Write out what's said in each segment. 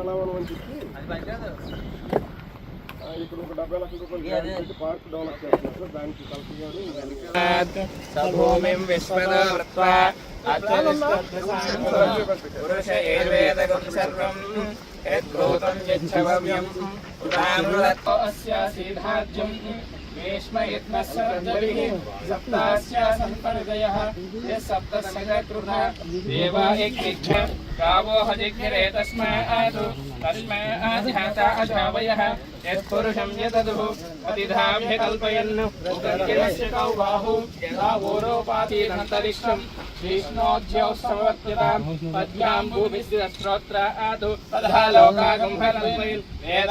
కళావనం అని చెప్పి ఇక్కడ ఒక డెబ్బై లక్షల రూపాయలు పార్క్ డెవలప్ చేస్తున్నారు. సార్ దానికి కలెక్టర్ గారు गावो हजिघ्रे तस्मै आदु। तस्मै आध्याता अधावयः यत्पुरुषं यददुः अतिधाभ्य कल्पयन् उदर्किरस्य कौ बाहु यदा वोरोपातीरन्तरिक्षम् श्रीष्णोद्योत्सवत्यताम् पद्भ्याम्बुभिस्त्रोत्र आदु। तदा लोकागम्भरल्पयन् वेद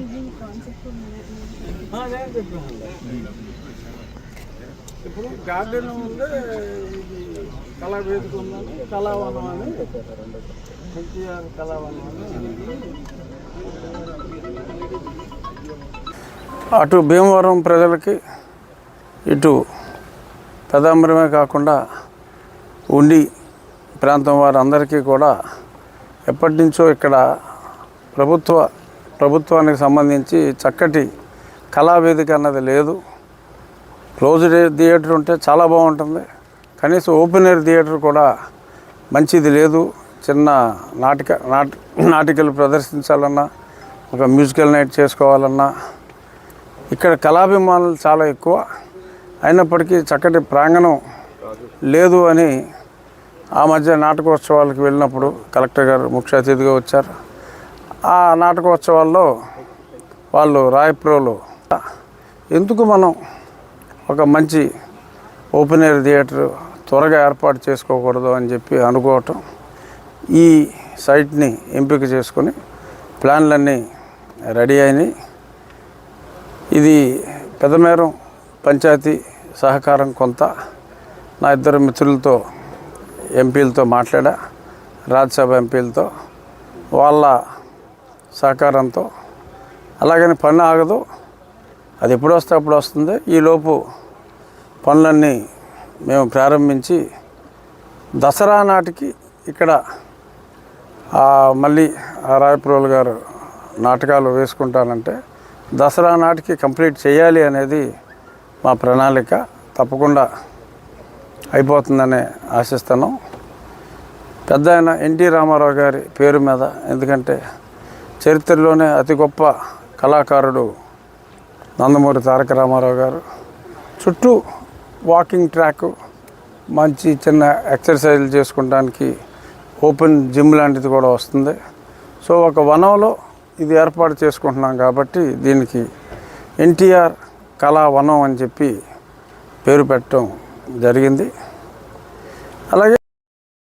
ఇప్పుడు గార్డెన్ ఉంది కళా వేదిక ఉందని కళావనం అని ఎన్టీఆర్ కళావనం అని అటు భీమవరం ప్రజలకి ఇటు పెదాంబరమే కాకుండా ఉండి ప్రాంతం వారందరికీ కూడా ఎప్పటి నుంచో ఇక్కడ ప్రభుత్వ ప్రభుత్వానికి సంబంధించి చక్కటి కళావేదిక అన్నది లేదు. క్లోజ్డ్ థియేటర్ ఉంటే చాలా బాగుంటుంది. కనీసం ఓపెన్ ఎయిర్ థియేటర్ కూడా మంచిది లేదు. చిన్న నాటిక నాట నాటికలు ప్రదర్శించాలన్నా ఒక మ్యూజికల్ నైట్ చేసుకోవాలన్నా ఇక్కడ కళాభిమానులు చాలా ఎక్కువ. అయినప్పటికీ చక్కటి ప్రాంగణం లేదు అని ఆ మధ్య నాటకోత్సవాలకు వెళ్ళినప్పుడు కలెక్టర్ గారు ముఖ్య అతిథిగా వచ్చారు. ఆ నాటకోత్సవాల్లో వాళ్ళు రాయప్రోలు ఎందుకు మనం ఒక మంచి ఓపెన్ ఎయిర్ థియేటర్ త్వరగా ఏర్పాటు చేసుకోకూడదు అని చెప్పి అనుకోవటం ఈ సైట్ని ఎంపిక చేసుకొని ప్లాన్లన్నీ రెడీ అయినాయి. ఇది పెదమేరం పంచాయతీ సహకారం కొంత. నా ఇద్దరు మిత్రులతో ఎంపీలతో మాట్లాడా రాజ్యసభ ఎంపీలతో వాళ్ళ సహకారంతో. అలాగని పని ఆగదు. అది ఎప్పుడు వస్తే అప్పుడు వస్తుంది. ఈలోపు పనులన్నీ మేము ప్రారంభించి దసరా నాటికి ఇక్కడ మళ్ళీ ఆ రాయప్రోలు గారు నాటకాలు వేసుకుంటానంటే దసరా నాటికి కంప్లీట్ చేయాలి అనేది మా ప్రణాళిక. తప్పకుండా అయిపోతుందనే ఆశిస్తాను. పెద్ద ఆయన ఎన్టీ రామారావు గారి పేరు మీద ఎందుకంటే చరిత్రలోనే అతి గొప్ప కళాకారుడు నందమూరి తారక రామారావు గారు. చుట్టూ వాకింగ్ ట్రాక్ మంచి చిన్న ఎక్సర్సైజ్లు చేసుకోవడానికి ఓపెన్ జిమ్ లాంటిది కూడా వస్తుంది. సో ఒక వనంలో ఇది ఏర్పాటు చేసుకుంటున్నాం కాబట్టి దీనికి ఎన్టీఆర్ కళా వనం అని చెప్పి పేరు పెట్టడం జరిగింది. అలాగే